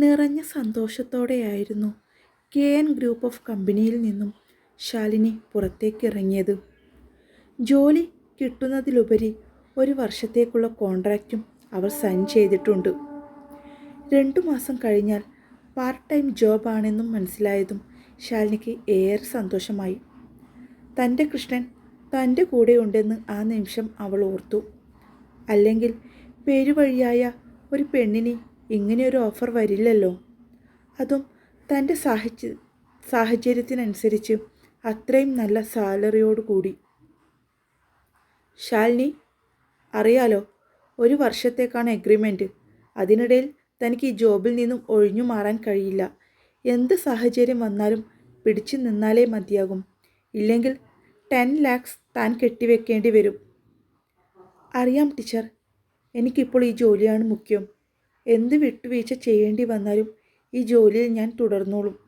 നിറഞ്ഞ സന്തോഷത്തോടെയായിരുന്നു K N group of കമ്പനിയിൽ നിന്നും ശാലിനി പുറത്തേക്കിറങ്ങിയത്. ജോലി കിട്ടുന്നതിലുപരി ഒരു വർഷത്തേക്കുള്ള കോൺട്രാക്റ്റും അവർ സൈൻ ചെയ്തിട്ടുണ്ട്. രണ്ടു മാസം കഴിഞ്ഞാൽ പാർട്ട് ടൈം ജോബാണെന്നും മനസ്സിലായതും ശാലിനിക്ക് ഏറെ സന്തോഷമായി. തന്റെ കൃഷ്ണൻ തന്റെ കൂടെ ഉണ്ടെന്ന് ആ നിമിഷം അവൾ ഓർത്തു. അല്ലെങ്കിൽ പേരുവഴിയായ ഒരു പെണ്ണിന് ഇങ്ങനെയൊരു ഓഫർ വരില്ലല്ലോ. അതും തന്റെ സാഹച സാഹചര്യത്തിനനുസരിച്ച് അത്രയും നല്ല സാലറിയോട് കൂടി. ശാലിനി അറിയാലോ ഒരു വർഷത്തേക്കാണ് എഗ്രിമെന്റ് അതിനിടയിൽ തനിക്ക് ഈ ജോബിൽ നിന്നും ഒഴിഞ്ഞു മാറാൻ കഴിയില്ല. എന്ത് സാഹചര്യം വന്നാലും പിടിച്ചു നിന്നാലേ മതിയാകും. ഇല്ലെങ്കിൽ ടെൻ ലാക്സ് താൻ കെട്ടിവെക്കേണ്ടി വരും. അറിയാം ടീച്ചർ എനിക്കിപ്പോൾ ഈ ജോലിയാണ് മുഖ്യം. എന്ത് വിട്ടുവീഴ്ച ചെയ്യേണ്ടി വന്നാലും ഈ ജോലിയിൽ ഞാൻ തുടർന്നോളും.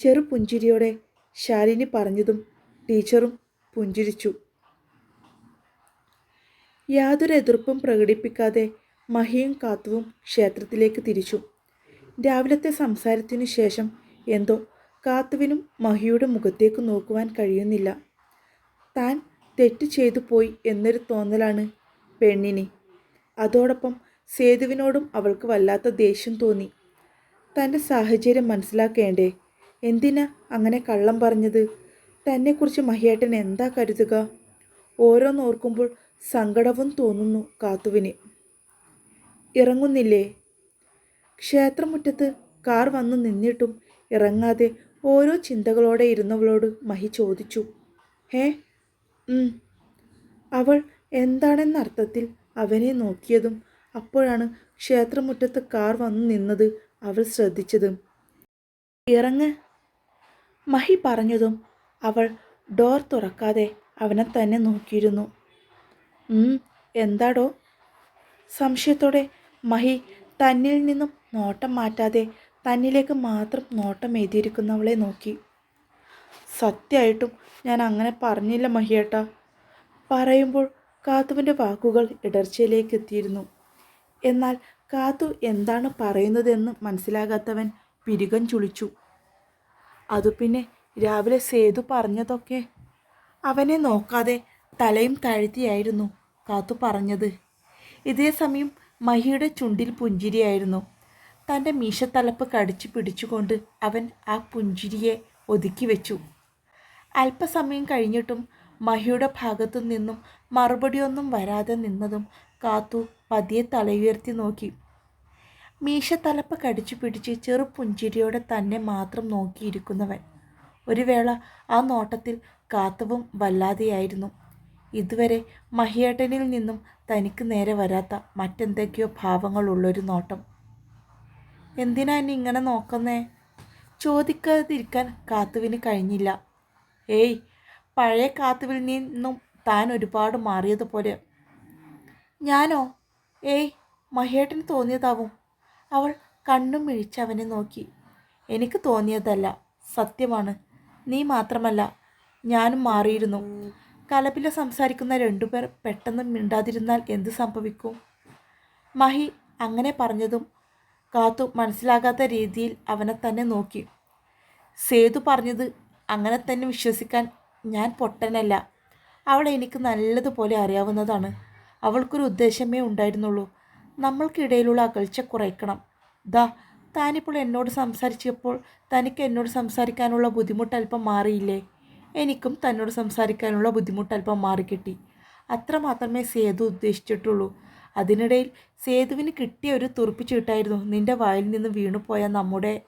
ചെറു പുഞ്ചിരിയോടെ ശാലിനി പറഞ്ഞതും ടീച്ചറും പുഞ്ചിരിച്ചു. യാതൊരു എതിർപ്പും പ്രകടിപ്പിക്കാതെ മഹിയും കാത്തുവും ക്ഷേത്രത്തിലേക്ക് തിരിച്ചു. രാവിലത്തെ സംസാരത്തിനു ശേഷം എന്തോ കാത്തുവിനും മഹിയുടെ മുഖത്തേക്ക് നോക്കുവാൻ കഴിയുന്നില്ല. താൻ തെറ്റ് ചെയ്തു പോയി എന്നൊരു തോന്നലാണ് പെണ്ണിന്. അതോടൊപ്പം സേതുവിനോടും അവൾക്ക് വല്ലാത്ത ദേഷ്യം തോന്നി. തന്റെ സാഹചര്യം മനസ്സിലാക്കേണ്ടേ? എന്തിനാ അങ്ങനെ കള്ളം പറഞ്ഞത്? തന്നെക്കുറിച്ച് മഹിയേട്ടൻ എന്താ കരുതുക? ഓരോന്നോർക്കുമ്പോൾ സങ്കടവും തോന്നുന്നു കാത്തുവിന്. ഇറങ്ങുന്നില്ലേ? ക്ഷേത്രമുറ്റത്ത് കാർ വന്നു നിന്നിട്ടും ഇറങ്ങാതെ ഓരോ ചിന്തകളോടെ ഇരുന്നവളോട് മഹി ചോദിച്ചു. ഹേ അവൾ എന്താണെന്ന അർത്ഥത്തിൽ അവനെ നോക്കിയതും അപ്പോഴാണ് ക്ഷേത്രമുറ്റത്ത് കാർ വന്നു നിന്നത് അവൾ ശ്രദ്ധിച്ചത്. ഇറങ്ങ് മഹി പറഞ്ഞതും അവൾ ഡോർ തുറക്കാതെ അവനെ തന്നെ നോക്കിയിരുന്നു. എന്താടോ? സംശയത്തോടെ മഹി തന്നിൽ നിന്നും നോട്ടം മാറ്റാതെ തന്നിലേക്ക് മാത്രം നോട്ടം എഴുതിയിരിക്കുന്നവളെ നോക്കി. സത്യമായിട്ടും ഞാൻ അങ്ങനെ പറഞ്ഞില്ല മഹിയേട്ട പറയുമ്പോൾ കാത്തുവിന്റെ വാക്കുകൾ ഇടർച്ചയിലേക്ക് എത്തിയിരുന്നു. എന്നാൽ കാത്തു എന്താണ് പറയുന്നതെന്ന് മനസ്സിലാകാത്തവൻ പിരികൻ ചുളിച്ചു. അതു പിന്നെ രാവിലെ സേതു പറഞ്ഞതൊക്കെ? അവനെ നോക്കാതെ തലയും താഴ്ത്തിയായിരുന്നു കാത്തു പറഞ്ഞത്. ഇതേ സമയം മഹിയുടെ ചുണ്ടിൽ പുഞ്ചിരിയായിരുന്നു. തന്റെ മീശത്തലപ്പ് കടിച്ചു പിടിച്ചുകൊണ്ട് അവൻ ആ പുഞ്ചിരിയെ ഒതുക്കി വെച്ചു. അല്പസമയം കഴിഞ്ഞിട്ടും മഹിയുടെ ഭാഗത്തു നിന്നും മറുപടിയൊന്നും വരാതെ നിന്നതും കാത്തു പതിയെ തലയുയർത്തി നോക്കി. മീശ തലപ്പ് കടിച്ചു പിടിച്ച് ചെറു പുഞ്ചിരിയോടെ തന്നെ മാത്രം നോക്കിയിരിക്കുന്നവൻ. ഒരു വേള ആ നോട്ടത്തിൽ കാത്തവും വല്ലാതെയായിരുന്നു. ഇതുവരെ മഹിയേട്ടനിൽ നിന്നും തനിക്ക് നേരെ വരാത്ത മറ്റെന്തൊക്കെയോ ഭാവങ്ങളുള്ളൊരു നോട്ടം. എന്തിനാ എന്നെ ഇങ്ങനെ നോക്കുന്നേ? ചോദിക്കാതിരിക്കാൻ കാത്തുവിന് കഴിഞ്ഞില്ല. ഏയ് പഴയ കാത്തുവിൽ നിന്നും താൻ ഒരുപാട് മാറിയതുപോലെ. ഞാനോ? ഏയ് മഹേട്ടന് തോന്നിയതാവും. അവൾ കണ്ണും മിഴിച്ച് അവനെ നോക്കി. എനിക്ക് തോന്നിയതല്ല സത്യമാണ്. നീ മാത്രമല്ല ഞാനും മാറിയിരുന്നു. കലപില സംസാരിക്കുന്ന രണ്ടുപേർ പെട്ടെന്ന് മിണ്ടാതിരുന്നാൽ എന്ത് സംഭവിക്കും? മഹി അങ്ങനെ പറഞ്ഞതും കാത്തു മനസ്സിലാകാത്ത രീതിയിൽ അവനെ തന്നെ നോക്കി. സേതു പറഞ്ഞത് അങ്ങനെ തന്നെ വിശ്വസിക്കാൻ ഞാൻ പൊട്ടനല്ല. അവളെ എനിക്ക് നല്ലതുപോലെ അറിയാവുന്നതാണ്. അവൾക്കൊരു ഉദ്ദേശമേ ഉണ്ടായിരുന്നുള്ളൂ. നമ്മൾക്കിടയിലുള്ള അകൽച്ച കുറയ്ക്കണം. ദാ താനിപ്പോൾ എന്നോട് സംസാരിച്ചപ്പോൾ തനിക്ക് എന്നോട് സംസാരിക്കാനുള്ള ബുദ്ധിമുട്ട് അല്പം മാറിയില്ലേ? എനിക്കും തന്നോട് സംസാരിക്കാനുള്ള ബുദ്ധിമുട്ട് അല്പം മാറിക്കിട്ടി അത്ര മാത്രമേ സേതു ഉദ്ദേശിച്ചിട്ടുള്ളൂ. അതിനിടയിൽ സേതുവിന് കിട്ടിയ ഒരു തുറപ്പിച്ചിട്ടായിരുന്നു നിന്റെ വായിൽ നിന്ന് വീണുപോയ നമ്മുടെ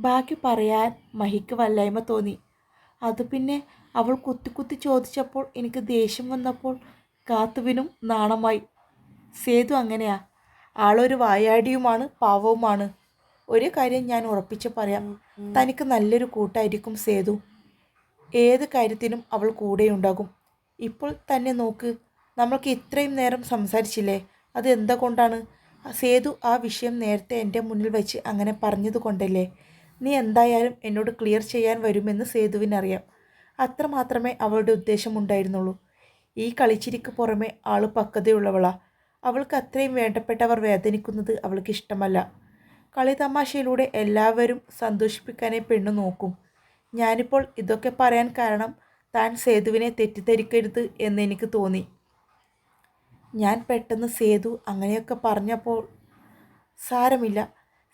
ബാക്കി പറയാൻ മഹിക്ക് വല്ലായ്മ തോന്നി. അത് പിന്നെ അവൾ കുത്തി കുത്തി ചോദിച്ചപ്പോൾ എനിക്ക് ദേഷ്യം വന്നപ്പോൾ കാത്തുവിനും നാണമായി. സേതു അങ്ങനെയാ. ആളൊരു വായാടിയുമാണ് പാവവുമാണ്. ഒരു കാര്യം ഞാൻ ഉറപ്പിച്ച് പറയാം. തനിക്ക് നല്ലൊരു കൂട്ടായിരിക്കും സേതു. ഏത് കാര്യത്തിനും അവൾ കൂടെയുണ്ടാകും. ഇപ്പോൾ തന്നെ നോക്ക്. നമ്മൾക്ക് ഇത്രയും നേരം സംസാരിച്ചില്ലേ? അത് എന്തുകൊണ്ടാണ്? സേതു ആ വിഷയം നേരത്തെ എന്റെ മുന്നിൽ വെച്ച് അങ്ങനെ പറഞ്ഞത് കൊണ്ടല്ലേ നീ എന്തായാലും എന്നോട് ക്ലിയർ ചെയ്യാൻ വരുമെന്ന് സേതുവിനറിയാം. അത്രമാത്രമേ അവളുടെ ഉദ്ദേശമുണ്ടായിരുന്നുള്ളൂ. ഈ കളിച്ചിരിക്ക് പുറമെ ആൾ പക്വതയുള്ളവളാ. അവൾക്ക് അത്രയും വേണ്ടപ്പെട്ടവർ വേദനിക്കുന്നത് അവൾക്ക് ഇഷ്ടമല്ല. കളി തമാശയിലൂടെ എല്ലാവരും സന്തോഷിപ്പിക്കാനേ പെണ്ണു നോക്കും. ഞാനിപ്പോൾ ഇതൊക്കെ പറയാൻ കാരണം താൻ സേതുവിനെ തെറ്റിദ്ധരിക്കരുത് എന്നെനിക്ക് തോന്നി. ഞാൻ പെട്ടെന്ന് സേതു അങ്ങനെയൊക്കെ പറഞ്ഞപ്പോൾ സാരമില്ല.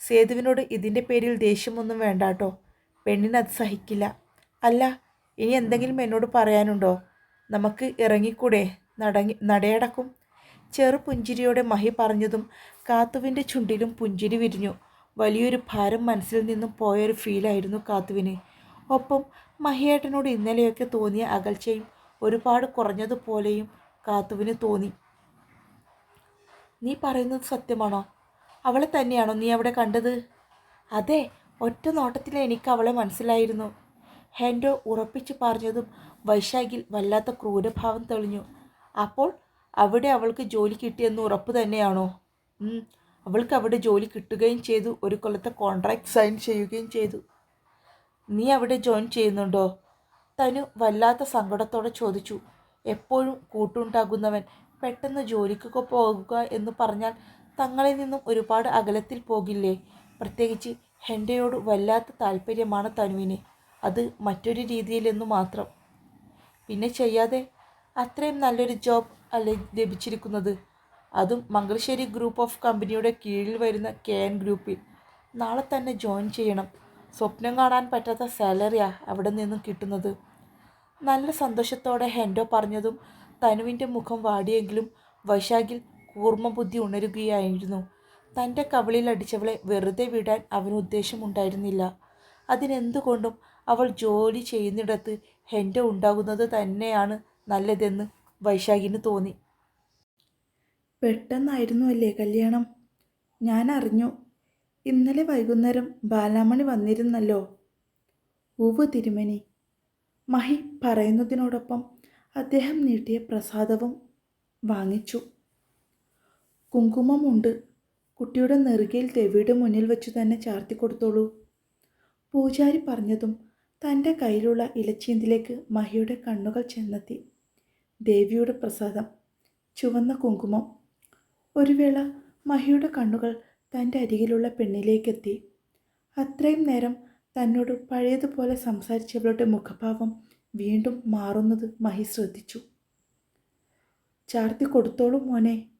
സേതുവിനോട് ഇതിന്റെ പേരിൽ ദേഷ്യമൊന്നും വേണ്ട കേട്ടോ പെണ്ണിനത് സഹിക്കില്ല. അല്ല ഇനി എന്തെങ്കിലും എന്നോട് പറയാനുണ്ടോ? നമുക്ക് ഇറങ്ങിക്കൂടെ? നടങ്ങി നടയടക്കും. ചെറു പുഞ്ചിരിയോടെ മഹി പറഞ്ഞതും കാത്തുവിന്റെ ചുണ്ടിലും പുഞ്ചിരി വിരിഞ്ഞു. വലിയൊരു ഭാരം മനസ്സിൽ നിന്നും പോയൊരു ഫീലായിരുന്നു കാത്തുവിന്. ഒപ്പം മഹിയേട്ടനോട് ഇന്നലെയൊക്കെ തോന്നിയ അകൽച്ചയും ഒരുപാട് കുറഞ്ഞതുപോലെയും കാത്തുവിന് തോന്നി. നീ പറയുന്നത് സത്യമാണോ? അവളെ തന്നെയാണോ നീ അവിടെ കണ്ടത്? അതെ ഒറ്റ നോട്ടത്തിൽ എനിക്ക് അവളെ മനസ്സിലായിരുന്നു. ഹെൻഡോ ഉറപ്പിച്ചു പറഞ്ഞതും വൈശാഖിൽ വല്ലാത്ത ക്രൂരഭാവം തെളിഞ്ഞു. അപ്പോൾ അവിടെ അവൾക്ക് ജോലി കിട്ടിയെന്ന് ഉറപ്പ് തന്നെയാണോ? അവൾക്ക് അവിടെ ജോലി കിട്ടുകയും ചെയ്തു ഒരു കൊല്ലത്തെ കോൺട്രാക്ട് സൈൻ ചെയ്യുകയും ചെയ്തു. നീ അവിടെ ജോയിൻ ചെയ്യുന്നുണ്ടോ? തനു വല്ലാത്ത സങ്കടത്തോടെ ചോദിച്ചു. എപ്പോഴും കൂട്ടുണ്ടാകുന്നവൻ പെട്ടെന്ന് ജോലിക്കൊക്കെ പോകുക എന്ന് പറഞ്ഞാൽ തങ്ങളിൽ നിന്നും ഒരുപാട് അകലത്തിൽ പോകില്ലേ? പ്രത്യേകിച്ച് ഹെൻഡയോട് വല്ലാത്ത താല്പര്യമാണ് തനുവിന്. അത് മറ്റൊരു രീതിയിലെന്നു മാത്രം. പിന്നെ ചെയ്യാതെ അത്രയും നല്ലൊരു ജോബ് അല്ലെ ലഭിച്ചിരിക്കുന്നത്? അതും മംഗളശ്ശേരി ഗ്രൂപ്പ് ഓഫ് കമ്പനിയുടെ കീഴിൽ വരുന്ന കെ എൻ ഗ്രൂപ്പിൽ നാളെ തന്നെ ജോയിൻ ചെയ്യണം. സ്വപ്നം കാണാൻ പറ്റാത്ത സാലറിയാണ് അവിടെ നിന്നും കിട്ടുന്നത്. നല്ല സന്തോഷത്തോടെ ഹെൻഡോ പറഞ്ഞതും തനുവിന്റെ മുഖം വാടിയെങ്കിലും വൈശാഖിൽ കൂർമ്മ ബുദ്ധി ഉണരുകയായിരുന്നു. തന്റെ കവളിൽ അടിച്ചവളെ വെറുതെ വിടാൻ അവന് ഉദ്ദേശമുണ്ടായിരുന്നില്ല. അതിനെന്തുകൊണ്ടും അവൾ ജോലി ചെയ്യുന്നിടത്ത് ഹെൻഡോ ഉണ്ടാകുന്നത് തന്നെയാണ് നല്ലതെന്ന് വൈശാഖിന് തോന്നി. പെട്ടെന്നായിരുന്നു അല്ലേ കല്യാണം? ഞാൻ അറിഞ്ഞു. ഇന്നലെ വൈകുന്നേരം ബാലാമണി വന്നിരുന്നല്ലോ. ഉവ് തിരുമനി. മഹി പറയുന്നതിനോടൊപ്പം അദ്ദേഹം നീട്ടിയ പ്രസാദവും വാങ്ങിച്ചു. കുങ്കുമമുണ്ട്. കുട്ടിയുടെ നെറുകയിൽ ദേവിയുടെ മുന്നിൽ വെച്ച് തന്നെ ചാർത്തി കൊടുത്തോളൂ. പൂജാരി പറഞ്ഞതും തന്റെ കയ്യിലുള്ള ഇലച്ചീന്തിലേക്ക് മഹിയുടെ കണ്ണുകൾ ചെന്നെത്തി. ദേവിയുടെ പ്രസാദം ചുവന്ന കുങ്കുമം. ഒരു വേള മഹിയുടെ കണ്ണുകൾ തന്റെ അരികിലുള്ള പെണ്ണിലേക്കെത്തി. അത്രയും നേരം തന്നോട് പഴയതുപോലെ സംസാരിച്ചവളുടെ മുഖഭാവം വീണ്ടും മാറുന്നത് മഹി ശ്രദ്ധിച്ചു. ചാർത്തി കൊടുത്തോളും മോനെ.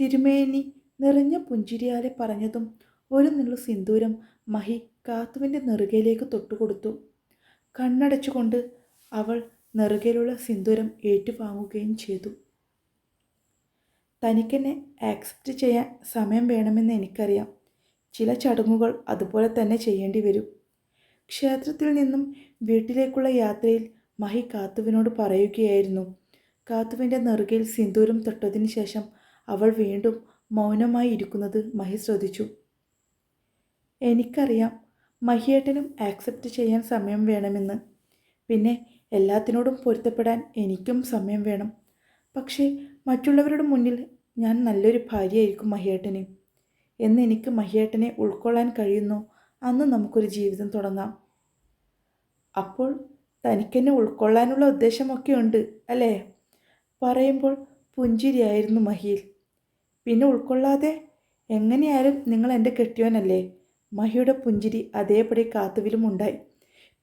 തിരുമേനി നിറഞ്ഞ പുഞ്ചിരിയാലെ പറഞ്ഞതും ഒരു നുള്ളു സിന്ദൂരം മഹി കാത്തുവിന്റെ നെറുകയിലേക്ക് തൊട്ടുകൊടുത്തു. കണ്ണടച്ചുകൊണ്ട് അവൾ നെറുകയിലുള്ള സിന്ദൂരം ഏറ്റുവാങ്ങുകയും ചെയ്തു. തനിക്കെന്നെ ആക്സെപ്റ്റ് ചെയ്യാൻ സമയം വേണമെന്ന് എനിക്കറിയാം. ചില ചടങ്ങുകൾ അതുപോലെ തന്നെ ചെയ്യേണ്ടി വരും. ക്ഷേത്രത്തിൽ നിന്നും വീട്ടിലേക്കുള്ള യാത്രയിൽ മഹി കാത്തുവിനോട് പറയുകയായിരുന്നു. കാത്തുവിന്റെ നെറുകയിൽ സിന്ദൂരം തൊട്ടതിന് ശേഷം അവൾ വീണ്ടും മൗനമായി ഇരിക്കുന്നത് മഹി ശ്രദ്ധിച്ചു. എനിക്കറിയാം മഹിയേട്ടനും ആക്സെപ്റ്റ് ചെയ്യാൻ സമയം വേണമെന്ന്. പിന്നെ എല്ലാത്തിനോടും പൊരുത്തപ്പെടാൻ എനിക്കും സമയം വേണം. പക്ഷേ മറ്റുള്ളവരുടെ മുന്നിൽ ഞാൻ നല്ലൊരു ഭാര്യയായിരിക്കും മഹിയേട്ടന്. എന്ന് എനിക്ക് മഹിയേട്ടനെ ഉൾക്കൊള്ളാൻ കഴിയുന്നു. അന്ന് നമുക്കൊരു ജീവിതം തുടങ്ങാം. അപ്പോൾ തനിക്കെന്നെ ഉൾക്കൊള്ളാനുള്ള ഉദ്ദേശമൊക്കെ ഉണ്ട് അല്ലേ? പറയുമ്പോൾ പുഞ്ചിരിയായിരുന്നു മഹിയിൽ. പിന്നെ ഉൾക്കൊള്ളാതെ എങ്ങനെയായാലും നിങ്ങൾ എന്റെ കെട്ടിയോനല്ലേ? മഹിയുടെ പുഞ്ചിരി അതേപടി കാത്തുവിലും ഉണ്ടായി.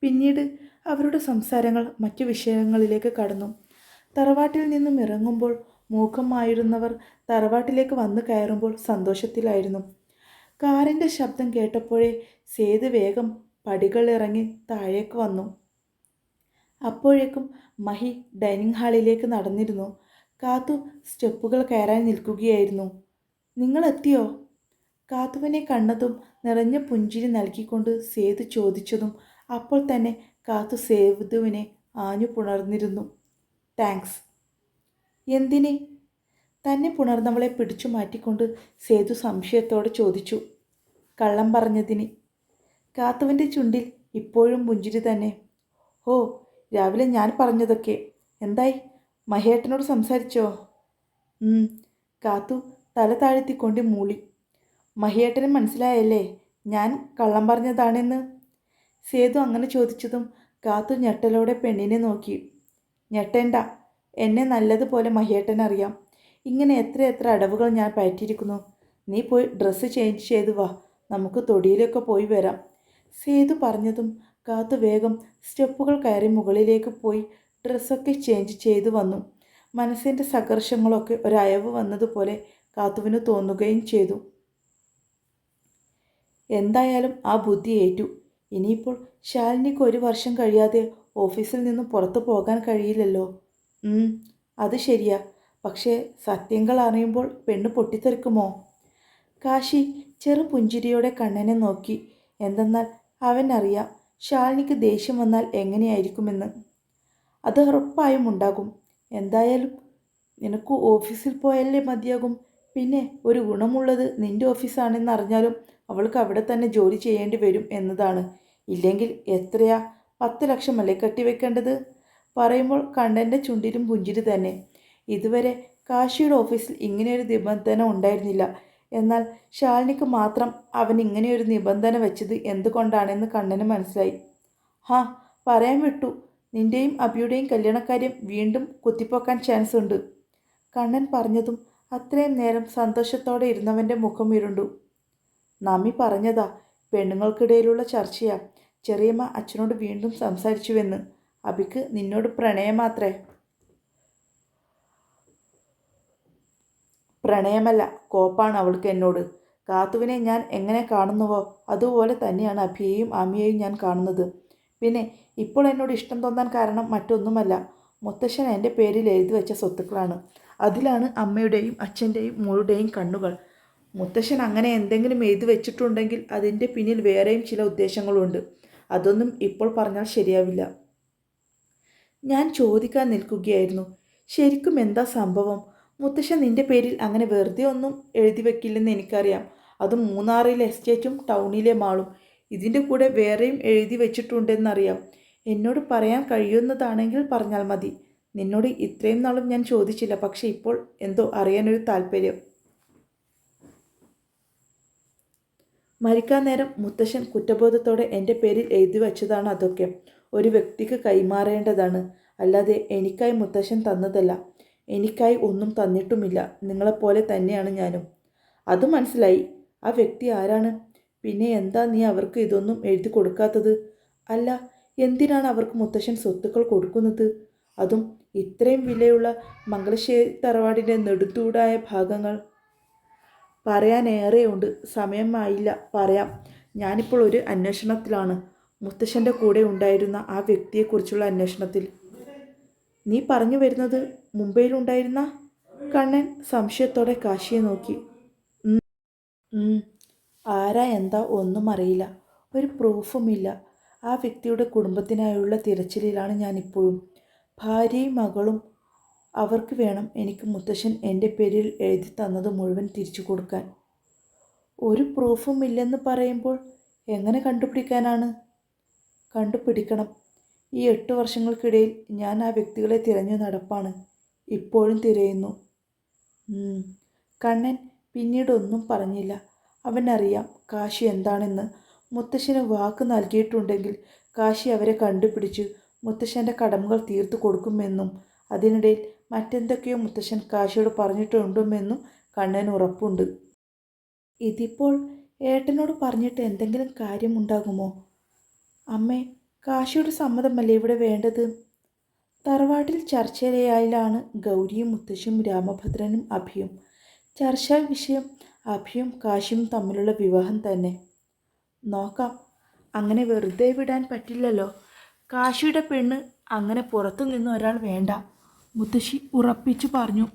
പിന്നീട് അവരുടെ സംസാരങ്ങൾ മറ്റു വിഷയങ്ങളിലേക്ക് കടന്നു. തറവാട്ടിൽ നിന്നും ഇറങ്ങുമ്പോൾ മൂക്കമായിരുന്നവർ തറവാട്ടിലേക്ക് വന്നു കയറുമ്പോൾ സന്തോഷത്തിലായിരുന്നു. കാറിന്റെ ശബ്ദം കേട്ടപ്പോഴേ സേതു വേഗം പടികളിറങ്ങി താഴേക്ക് വന്നു. അപ്പോഴേക്കും മഹി ഡൈനിങ് ഹാളിലേക്ക് നടന്നിരുന്നു. കാത്തു സ്റ്റെപ്പുകൾ കയറാൻ നിൽക്കുകയായിരുന്നു. നിങ്ങൾ എത്തിയോ കാത്തുവിനെ കണ്ടതും നിറഞ്ഞ പുഞ്ചിരി നൽകിക്കൊണ്ട് സേതു ചോദിച്ചതും അപ്പോൾ തന്നെ കാത്തു സേതുവിനെ ആഞ്ഞു പുണർന്നിരുന്നു താങ്ക്സ്. എന്തിനെ? തന്നെ പുണർന്നവളെ പിടിച്ചു മാറ്റിക്കൊണ്ട് സേതു സംശയത്തോടെ ചോദിച്ചു. കള്ളം പറഞ്ഞതിന്. കാത്തുവിന്റെ ചുണ്ടിൽ ഇപ്പോഴും പുഞ്ചിരി തന്നെ. ഓ രാവിലെ ഞാൻ പറഞ്ഞതൊക്കെ. എന്തായി? മഹേട്ടനോട് സംസാരിച്ചോ? കാത്തു തല താഴ്ത്തിക്കൊണ്ട് മൂളി. മഹിയേട്ടന് മനസ്സിലായല്ലേ? ഞാൻ കള്ളം പറഞ്ഞതാണെന്ന്. സേതു അങ്ങനെ ചോദിച്ചതും കാത്തു ഞെട്ടലോടെ പെണ്ണിനെ നോക്കി. ഞെട്ടേണ്ട എന്നെ നല്ലതുപോലെ മഹിയേട്ടൻ അറിയാം ഇങ്ങനെ എത്ര എത്ര അടവുകൾ ഞാൻ പയറ്റിയിരിക്കുന്നു നീ പോയി ഡ്രസ്സ് ചേഞ്ച് ചെയ്തു വാ. നമുക്ക് തൊടിയിലൊക്കെ പോയി വരാം. സേതു പറഞ്ഞതും കാത്തു വേഗം സ്റ്റെപ്പുകൾ കയറി മുകളിലേക്ക് പോയി ഡ്രസ്സൊക്കെ ചേഞ്ച് ചെയ്തു വന്നു. മനസ്സിന്റെ സംഘർഷങ്ങളൊക്കെ ഒരയവ് വന്നതുപോലെ കാത്തുവിന് തോന്നുകയും ചെയ്തു. എന്തായാലും ആ ബുദ്ധി ഏറ്റു. ഇനിയിപ്പോൾ ശാലിനിക്ക് ഒരു വർഷം കഴിയാതെ ഓഫീസിൽ നിന്ന് പുറത്തു പോകാൻ കഴിയില്ലല്ലോ. അത് ശരിയാ. പക്ഷേ സത്യങ്ങൾ അറിയുമ്പോൾ പെണ്ണ് പൊട്ടിത്തെറിക്കുമോ? കാശി ചെറു പുഞ്ചിരിയോടെ കണ്ണനെ നോക്കി. എന്തെന്നാൽ അവനറിയാം ശാലിനിക്ക് ദേഷ്യം വന്നാൽ എങ്ങനെയായിരിക്കുമെന്ന്. അത് ഉറപ്പായും ഉണ്ടാകും. എന്തായാലും നിനക്ക് ഓഫീസിൽ പോയാലേ മതിയാകും. പിന്നെ ഒരു ഗുണമുള്ളത് നിന്റെ ഓഫീസാണെന്ന് അറിഞ്ഞാലും അവൾക്ക് അവിടെ തന്നെ ജോലി ചെയ്യേണ്ടി വരും എന്നതാണ്. ഇല്ലെങ്കിൽ എത്രയാ? പത്ത് ലക്ഷമല്ലേ കെട്ടിവെക്കേണ്ടത്? പറയുമ്പോൾ കണ്ണന്റെ ചുണ്ടിലും പുഞ്ചിരി തന്നെ. ഇതുവരെ കാശിയുടെ ഓഫീസിൽ ഇങ്ങനെയൊരു നിബന്ധന ഉണ്ടായിരുന്നില്ല. എന്നാൽ ശാലിനിക്ക് മാത്രം അവൻ ഇങ്ങനെയൊരു നിബന്ധന വെച്ചത് എന്തുകൊണ്ടാണെന്ന് കണ്ണന് മനസ്സിലായി. ഹാ പറയാൻ വിട്ടു. നിന്റെയും അബിയുടെയും കല്യാണക്കാര്യം വീണ്ടും കുത്തിപ്പോക്കാൻ ചാൻസ് ഉണ്ട്. കണ്ണൻ പറഞ്ഞതും അത്രയും നേരം സന്തോഷത്തോടെ ഇരുന്നവന്റെ മുഖം ഇരുണ്ടു. നമി പറഞ്ഞതാ. പെണ്ണുങ്ങൾക്കിടയിലുള്ള ചർച്ചയാ. ചെറിയമ്മ അച്ഛനോട് വീണ്ടും സംസാരിച്ചുവെന്ന്. അബിക്ക് നിന്നോട് പ്രണയം മാത്രേ പ്രണയമല്ല കോപ്പാണ് അവൾക്ക് എന്നോട്. കാത്തുവിനെ ഞാൻ എങ്ങനെ കാണുന്നുവോ അതുപോലെ തന്നെയാണ് അഭിയെയും അമിയെയും ഞാൻ കാണുന്നത്. പിന്നെ ഇപ്പോൾ എന്നോട് ഇഷ്ടം തോന്നാൻ കാരണം മറ്റൊന്നുമല്ല. മുത്തശ്ശൻ എന്റെ പേരിൽ എഴുതി വെച്ച സ്വത്തുക്കളാണ്. അതിലാണ് അമ്മയുടെയും അച്ഛന്റെയും മോളുടെയും കണ്ണുകൾ. മുത്തശ്ശൻ അങ്ങനെ എന്തെങ്കിലും എഴുതി വെച്ചിട്ടുണ്ടെങ്കിൽ അതിന്റെ പിന്നിൽ വേറെയും ചില ഉദ്ദേശങ്ങളുണ്ട്. അതൊന്നും ഇപ്പോൾ പറഞ്ഞാൽ ശരിയാവില്ല. ഞാൻ ചോദിക്കാൻ നിൽക്കുകയായിരുന്നു. ശരിക്കും എന്താ സംഭവം? മുത്തശ്ശൻ നിന്റെ പേരിൽ അങ്ങനെ വെറുതെ ഒന്നും എഴുതി വെക്കില്ലെന്ന് എനിക്കറിയാം. അത് മൂന്നാറിലെ എസ്റ്റേറ്റും ടൗണിലെ മാളും. ഇതിന്റെ കൂടെ വേറെയും എഴുതി വെച്ചിട്ടുണ്ടെന്നറിയാം. എന്നോട് പറയാൻ കഴിയുന്നതാണെങ്കിൽ പറഞ്ഞാൽ മതി. നിന്നോട് ഇത്രയും നാളും ഞാൻ ചോദിച്ചില്ല. പക്ഷേ ഇപ്പോൾ എന്തോ അറിയാനൊരു താല്പര്യം. മരിക്കാൻ നേരം മുത്തശ്ശൻ കുറ്റബോധത്തോടെ എന്റെ പേരിൽ എഴുതി വച്ചതാണ് അതൊക്കെ. ഒരു വ്യക്തിക്ക് കൈമാറേണ്ടതാണ്. അല്ലാതെ എനിക്കായി മുത്തശ്ശൻ തന്നതല്ല. എനിക്കായി ഒന്നും തന്നിട്ടുമില്ല. നിങ്ങളെപ്പോലെ തന്നെയാണ് ഞാനും. അത് മനസ്സിലായി. ആ വ്യക്തി ആരാണ്? പിന്നെ എന്താ നീ അവർക്ക് ഇതൊന്നും എഴുതി കൊടുക്കാത്തത്? അല്ല എന്തിനാണ് അവർക്ക് മുത്തശ്ശൻ സ്വത്തുക്കൾ കൊടുക്കുന്നത്? അതും ഇത്രയും വിലയുള്ള മംഗളശ്ശേരി തറവാടിന്റെ നെടുത്തൂടായ ഭാഗങ്ങൾ പറയാനേറെയുണ്ട് സമയമായില്ല. പറയാം. ഞാനിപ്പോൾ ഒരു അന്വേഷണത്തിലാണ്. മുത്തശ്ശന്റെ കൂടെ ഉണ്ടായിരുന്ന ആ വ്യക്തിയെക്കുറിച്ചുള്ള അന്വേഷണത്തിൽ. നീ പറഞ്ഞു വരുന്നത് മുംബൈയിലുണ്ടായിരുന്ന കണ്ണൻ സംശയത്തോടെ കാശിയെ നോക്കി. "ഉം, ഉം. ആരാ എന്താ ഒന്നും അറിയില്ല. ഒരു പ്രൂഫുമില്ല ആ വ്യക്തിയുടെ കുടുംബത്തിനായുള്ള തിരച്ചിലിലാണ് ഞാനിപ്പോഴും. ഭാര്യയും മകളും അവർക്ക് വേണം എനിക്ക് മുത്തശ്ശൻ എന്റെ പേരിൽ എഴുതി തന്നത് മുഴുവൻ തിരിച്ചു കൊടുക്കാൻ. ഒരു പ്രൂഫും ഇല്ലെന്ന് പറയുമ്പോൾ എങ്ങനെ കണ്ടുപിടിക്കാനാണ്? കണ്ടുപിടിക്കണം. ഈ എട്ട് വർഷങ്ങൾക്കിടയിൽ ഞാൻ ആ വ്യക്തികളെ തിരഞ്ഞു നടപ്പാണ്. ഇപ്പോഴും തിരയുന്നു. കണ്ണൻ പിന്നീട് ഒന്നും പറഞ്ഞില്ല. അവനറിയാം കാശി എന്താണെന്ന്. മുത്തശ്ശന് വാക്ക് നൽകിയിട്ടുണ്ടെങ്കിൽ കാശി അവരെ കണ്ടുപിടിച്ച് മുത്തശ്ശന്റെ കടമകൾ തീർത്തു കൊടുക്കുമെന്നും അതിനിടയിൽ മറ്റെന്തൊക്കെയോ മുത്തശ്ശൻ കാശിയോട് പറഞ്ഞിട്ടുണ്ടെന്നും കണ്ണന് ഉറപ്പുണ്ട്. ഇതിപ്പോൾ ഏട്ടനോട് പറഞ്ഞിട്ട് എന്തെങ്കിലും കാര്യമുണ്ടാകുമോ? അമ്മേ കാശിയുടെ സമ്മതമല്ലേ ഇവിടെ വേണ്ടത്? തറവാട്ടിൽ ചർച്ചയിലായാലാണ് ഗൗരിയും മുത്തശ്ശിയും രാമഭദ്രനും അഭിയും. ചർച്ചാ വിഷയം അഭിയും കാശിയും തമ്മിലുള്ള വിവാഹം തന്നെ. നോക്കാം അങ്ങനെ വെറുതെ വിടാൻ പറ്റില്ലല്ലോ. കാശിയുടെ പെണ്ണ് അങ്ങനെ പുറത്തു നിന്ന് ഒരാൾ വേണ്ട. മുത്തശ്ശി ഉറപ്പിച്ചു പറഞ്ഞു.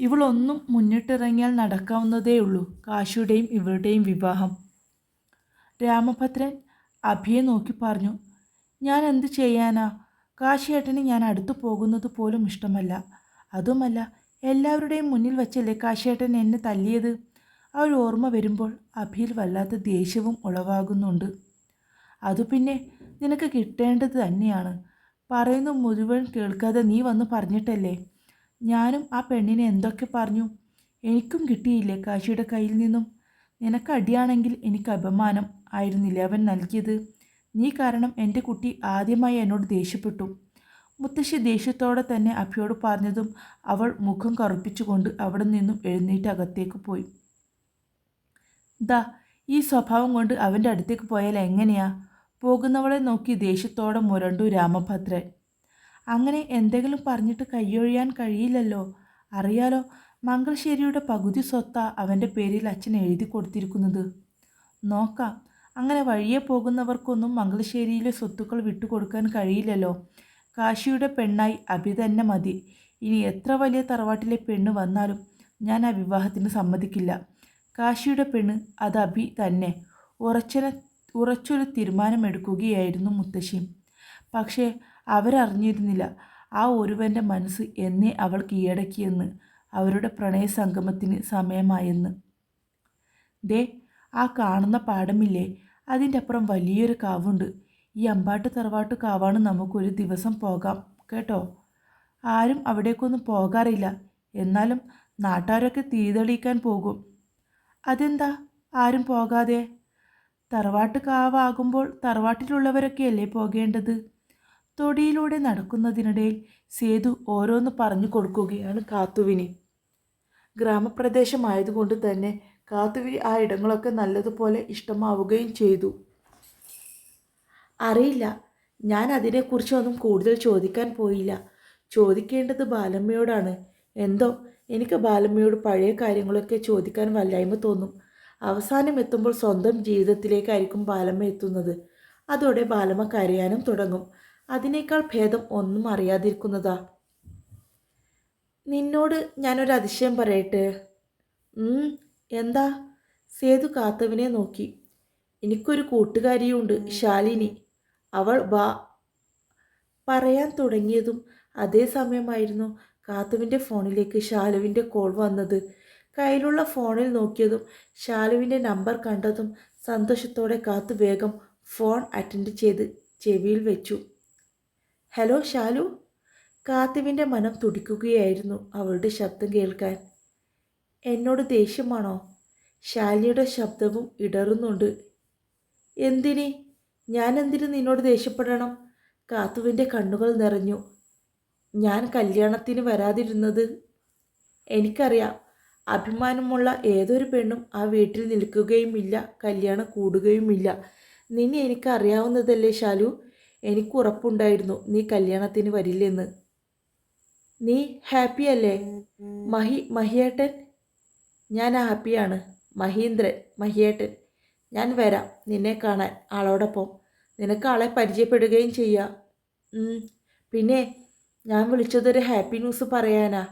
ഇവളൊന്നും മുന്നിട്ടിറങ്ങിയാൽ നടക്കാവുന്നതേയുള്ളൂ കാശിയുടെയും ഇവരുടെയും വിവാഹം. രാമഭദ്രൻ അഭിയെ നോക്കി പറഞ്ഞു. ഞാൻ എന്ത് ചെയ്യാനാ? കാശിയേട്ടന് ഞാൻ അടുത്തു പോകുന്നത് പോലും ഇഷ്ടമല്ല. അതുമല്ല എല്ലാവരുടെയും മുന്നിൽ വച്ചല്ലേ കാശിയേട്ടൻ എന്നെ തല്ലിയത്? ആ ഓർമ്മ വരുമ്പോൾ അഭിയിൽ വല്ലാത്ത ദേഷ്യവും ഉളവാകുന്നുണ്ട്. അതു പിന്നെ നിനക്ക് കിട്ടേണ്ടത് തന്നെയാണ്. പറയുന്ന മുഴുവൻ കേൾക്കാതെ നീ വന്ന് പറഞ്ഞിട്ടല്ലേ? ഞാനും ആ പെണ്ണിനെ എന്തൊക്കെ പറഞ്ഞു? എനിക്കും കിട്ടിയില്ലേ കാശിയുടെ കയ്യിൽ നിന്നും? നിനക്ക് അടിയാണെങ്കിൽ എനിക്ക് അപമാനം ആയിരുന്നില്ല അവൻ നൽകിയത്? നീ കാരണം എന്റെ കുട്ടി ആദ്യമായി എന്നോട് ദേഷ്യപ്പെട്ടു. മുത്തശ്ശി ദേഷ്യത്തോടെ തന്നെ അഭിയോട് പറഞ്ഞതും അവൾ മുഖം കറുപ്പിച്ചുകൊണ്ട് അവിടെ നിന്നും എഴുന്നേറ്റ് അകത്തേക്ക് പോയി. ദാ ഈ സ്വഭാവം കൊണ്ട് അവന്റെ അടുത്തേക്ക് പോയാൽ എങ്ങനെയാ? പോകുന്നവളെ നോക്കി ദേഷ്യത്തോടെ മുരണ്ടു രാമഭദ്രൻ. അങ്ങനെ എന്തെങ്കിലും പറഞ്ഞിട്ട് കൈയൊഴിയാൻ കഴിയില്ലല്ലോ. അറിയാലോ മംഗളശ്ശേരിയുടെ പകുതി സ്വത്താ അവന്റെ പേരിൽ അച്ഛൻ എഴുതി കൊടുത്തിരിക്കുന്നത്. നോക്കാം അങ്ങനെ വഴിയെ പോകുന്നവർക്കൊന്നും മംഗളശ്ശേരിയിലെ സ്വത്തുക്കൾ വിട്ടുകൊടുക്കാൻ കഴിയില്ലല്ലോ. കാശിയുടെ പെണ്ണായി അഭി തന്നെ മതി. ഇനി എത്ര വലിയ തറവാട്ടിലെ പെണ്ണ് വന്നാലും ഞാൻ ആ വിവാഹത്തിന് സമ്മതിക്കില്ല. കാശിയുടെ പെണ്ണ് അത് അഭി തന്നെ. ഉറച്ചന ഉറച്ചൊരു തീരുമാനമെടുക്കുകയായിരുന്നു മുത്തശ്ശി. പക്ഷേ അവരറിഞ്ഞിരുന്നില്ല ആ ഒരുവന്റെ മനസ്സ് എന്നെ അവൾ കീഴടക്കിയെന്ന് അവരുടെ പ്രണയ സംഗമത്തിന് സമയമായെന്ന്. ദേ ആ കാണുന്ന പാടമില്ലേ അതിന്റെ അപ്പുറം വലിയൊരു കാവുണ്ട്. ഈ അമ്പാട്ട് തറവാട്ട് കാവാണ് നമുക്കൊരു ദിവസം പോകാം കേട്ടോ? ആരും അവിടേക്കൊന്നും പോകാറില്ല. എന്നാലും നാട്ടുകാരൊക്കെ തീതെളിയിക്കാൻ പോകും. അതെന്താ? ആരും പോകാതെ? തറവാട്ട് കാവാകുമ്പോൾ തറവാട്ടിലുള്ളവരൊക്കെയല്ലേ പോകേണ്ടത്? തൊടിയിലൂടെ നടക്കുന്നതിനിടയിൽ സേതു ഓരോന്ന് പറഞ്ഞു കൊടുക്കുകയാണ് കാത്തുവിന്. ഗ്രാമപ്രദേശമായതുകൊണ്ട് തന്നെ കാത്തുവിന് ആ ഇടങ്ങളൊക്കെ നല്ലതുപോലെ ഇഷ്ടമാവുകയും ചെയ്തു. അറിയില്ല. ഞാൻ അതിനെക്കുറിച്ചൊന്നും കൂടുതൽ ചോദിക്കാൻ പോയില്ല. ചോദിക്കേണ്ടത് ബാലമ്മയോടാണ്. എന്തോ? എനിക്ക് ബാലമ്മയോട് പഴയ കാര്യങ്ങളൊക്കെ ചോദിക്കാൻ വല്ലായ്മ തോന്നും. അവസാനം എത്തുമ്പോൾ സ്വന്തം ജീവിതത്തിലേക്കായിരിക്കും ബാലമ്മ എത്തുന്നത്. അതോടെ ബാലമ്മ കരയാനും തുടങ്ങും. അതിനേക്കാൾ ഭേദം ഒന്നും അറിയാതിരിക്കുന്നതാ. നിന്നോട് ഞാനൊരു അതിശയം പറയട്ടെ? എന്താ? സേതു കാത്തവിനെ നോക്കി. എനിക്കൊരു കൂട്ടുകാരിയുണ്ട് ശാലിനി. അവൾ ബാ പറയാൻ തുടങ്ങിയതും അതേ സമയമായിരുന്നു കാത്തുവിന്റെ ഫോണിലേക്ക് ശാലുവിന്റെ കോൾ വന്നത്. കയ്യിലുള്ള ഫോണിൽ നോക്കിയതും ശാലുവിന്റെ നമ്പർ കണ്ടതും സന്തോഷത്തോടെ കാത്തു വേഗം ഫോൺ അറ്റൻഡ് ചെയ്ത് ചെവിയിൽ വെച്ചു. ഹലോ ശാലു കാത്തുവിന്റെ മനം തുടിക്കുകയായിരുന്നു അവളുടെ ശബ്ദം കേൾക്കാൻ. എന്നോട് ദേഷ്യമാണോ ശാലിയുടെ ശബ്ദവും ഇടറുന്നുണ്ട്. എന്തിനി? ഞാൻ എന്തിന് നിന്നോട് ദേഷ്യപ്പെടണം കാത്തുവിന്റെ കണ്ണുകൾ നിറഞ്ഞു. ഞാൻ കല്യാണത്തിന് വരാതിരുന്നത്? എനിക്കറിയാം. അഭിമാനമുള്ള ഏതൊരു പെണ്ണും ആ വീട്ടിൽ നിൽക്കുകയുമില്ല കല്യാണം കൂടുകയുമില്ല. നിന്നെ എനിക്ക് അറിയാവുന്നതല്ലേ ശാലു? എനിക്ക് ഉറപ്പുണ്ടായിരുന്നു നീ കല്യാണത്തിന് വരില്ലെന്ന്. നീ ഹാപ്പി അല്ലേ? മഹി മഹിയേട്ടൻ? ഞാൻ ഹാപ്പിയാണ്. മഹീന്ദ്രൻ മഹിയേട്ടൻ. ഞാൻ വരാം നിന്നെ കാണാൻ ആളോടൊപ്പം. നിനക്ക് ആളെ പരിചയപ്പെടുകയും ചെയ്യാം. പിന്നെ ഞാൻ വിളിച്ചതൊരു ഹാപ്പി ന്യൂസ് പറയാനാ.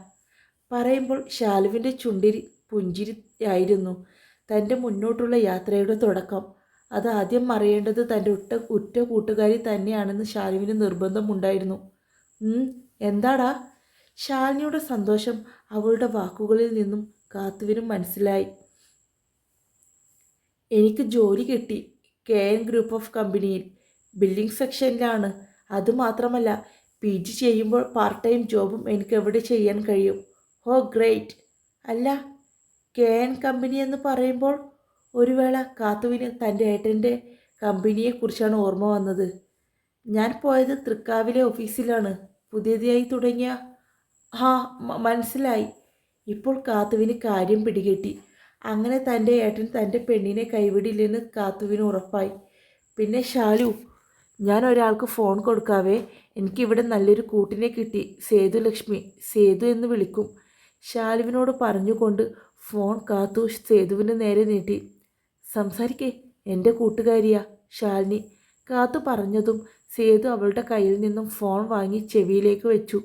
പറയുമ്പോൾ ശാലുവിന്റെ ചുണ്ടിരി പുഞ്ചിരിയായിരുന്നു തന്റെ മുന്നോട്ടുള്ള യാത്രയുടെ തുടക്കം. അത് ആദ്യം അറിയേണ്ടത് തന്റെ ഉറ്റ ഉറ്റ കൂട്ടുകാരി തന്നെയാണെന്ന് ശാലുവിന് നിർബന്ധമുണ്ടായിരുന്നു. എന്താടാ? ശാലിനിയുടെ സന്തോഷം അവളുടെ വാക്കുകളിൽ നിന്നും കാത്തുവിനും മനസ്സിലായി. എനിക്ക് ജോലി കിട്ടി കെ എൻ ഗ്രൂപ്പ് ഓഫ് കമ്പനിയിൽ. ബിൽഡിംഗ് സെക്ഷനിലാണ്. അതുമാത്രമല്ല പി ജി ചെയ്യുമ്പോൾ പാർട്ട് ടൈം ജോബും എനിക്ക് എവിടെ ചെയ്യാൻ കഴിയും? ഓ ഗ്രേറ്റ് അല്ല കെ എൻ കമ്പനി എന്ന് പറയുമ്പോൾ ഒരു വേള കാത്തുവിന് തന്റെ ഏട്ടന്റെ കമ്പനിയെക്കുറിച്ചാണ് ഓർമ്മ വന്നത്. ഞാൻ പോയത് തൃക്കാവിലെ ഓഫീസിലാണ് പുതിയതായി തുടങ്ങിയ ആ മനസ്സിലായി. ഇപ്പോൾ കാത്തുവിന് കാര്യം പിടികിട്ടി. അങ്ങനെ തന്റെ ഏട്ടൻ തന്റെ പെണ്ണിനെ കൈവിടില്ലെന്ന് കാത്തുവിന് ഉറപ്പായി. പിന്നെ ഷാലു ഞാൻ ഒരാൾക്ക് ഫോൺ കൊടുക്കാവേ. എനിക്കിവിടെ നല്ലൊരു കൂട്ടിനെ കിട്ടി. സേതു ലക്ഷ്മി സേതു എന്ന് വിളിക്കും. ഷാലുവിനോട് പറഞ്ഞുകൊണ്ട് ഫോൺ കാത്തു സേതുവിന് നേരെ നീട്ടി. സംസാരിക്കേ എന്റെ കൂട്ടുകാരിയാ ശാലിനി. കാത്തു പറഞ്ഞതും സേതു അവളുടെ കയ്യിൽ നിന്നും ഫോൺ വാങ്ങി ചെവിയിലേക്ക് വെച്ചു.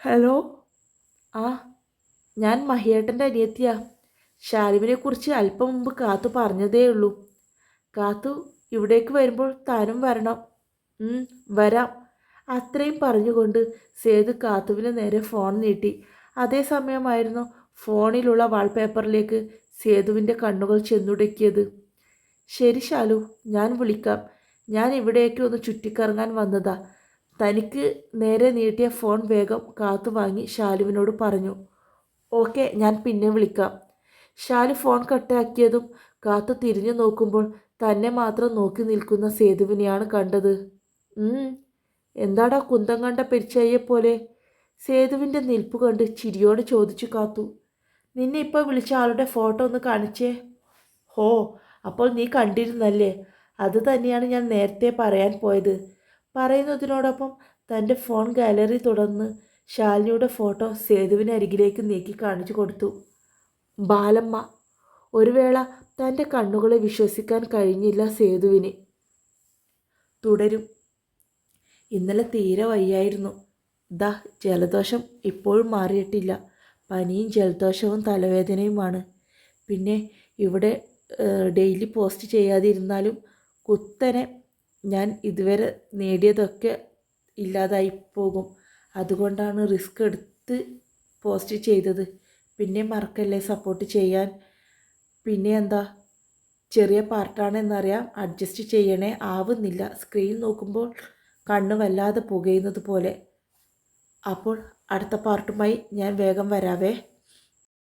ഹലോ ആ ഞാൻ മഹിയേട്ടന്റെ അനിയത്തിയാ. ശാലുവിനെ കുറിച്ച് അല്പം മുമ്പ് കാത്തു പറഞ്ഞതേ ഉള്ളൂ. കാത്തു ഇവിടേക്ക് വരുമ്പോൾ താനും വരണം. വരാം. അത്രയും പറഞ്ഞുകൊണ്ട് സേതു കാത്തുവിന് നേരെ ഫോൺ നീട്ടി. അതേസമയമായിരുന്നു ഫോണിലുള്ള വാൾപേപ്പറിലേക്ക് സേതുവിന്റെ കണ്ണുകൾ ചെന്നുടക്കിയത്. ശരി ശാലു ഞാൻ വിളിക്കാം. ഞാൻ ഇവിടേക്ക് ഒന്ന് ചുറ്റിക്കറങ്ങാൻ വന്നതാ. തനിക്ക് നേരെ നീട്ടിയ ഫോൺ വേഗം കാത്തു വാങ്ങി ശാലുവിനോട് പറഞ്ഞു. ഓക്കെ ഞാൻ പിന്നെ വിളിക്കാം. ഷാലു ഫോൺ കട്ടാക്കിയതും കാത്തു തിരിഞ്ഞു നോക്കുമ്പോൾ തന്നെ മാത്രം നോക്കി നിൽക്കുന്ന സേതുവിനെയാണ് കണ്ടത്. എന്താടാ കുന്തം കണ്ട പെരിച്ചയെ പോലെ? സേതുവിന്റെ നിൽപ്പ് കണ്ട് ചിരിയോട് ചോദിച്ചു കാത്തു. നിന്നെ ഇപ്പോൾ വിളിച്ച ആളുടെ ഫോട്ടോ ഒന്ന് കാണിച്ചേ? ഹോ അപ്പോൾ നീ കണ്ടിരുന്നല്ലേ? അത് തന്നെയാണ് ഞാൻ നേരത്തെ പറയാൻ പോയത്. പറയുന്നതിനോടൊപ്പം തന്റെ ഫോൺ ഗാലറി തുടർന്ന് ശാലിനിയുടെ ഫോട്ടോ സേതുവിന് അരികിലേക്ക് നീക്കി കാണിച്ചു കൊടുത്തു. ബാലമ്മ ഒരു വേള തന്റെ കണ്ണുകളെ വിശ്വസിക്കാൻ കഴിഞ്ഞില്ല സേതുവിന്. തുടരും. ഇന്നലെ തീരെ വയ്യായിരുന്നു. ദാ ജലദോഷം ഇപ്പോഴും മാറിയിട്ടില്ല. പനിയും ജലദോഷവും തലവേദനയുമാണ്. പിന്നെ ഇവിടെ ഡെയിലി പോസ്റ്റ് ചെയ്യാതിരുന്നാലും കുത്തനെ ഞാൻ ഇതുവരെ നേടിയതൊക്കെ ഇല്ലാതായി പോകും. അതുകൊണ്ടാണ് റിസ്ക് എടുത്ത് പോസ്റ്റ് ചെയ്തത്. പിന്നെ മറക്കല്ലേ സപ്പോർട്ട് ചെയ്യാൻ? പിന്നെ എന്താ? ചെറിയ പാർട്ടാണെന്നറിയാം. അഡ്ജസ്റ്റ് ചെയ്യണേ ആവുന്നില്ല. സ്ക്രീൻ നോക്കുമ്പോൾ കണ്ണ് വല്ലാതെ പുകയുന്നത് പോലെ. അപ്പോൾ അടുത്ത പാർട്ടുമായി ഞാൻ വേഗം വരാവേ.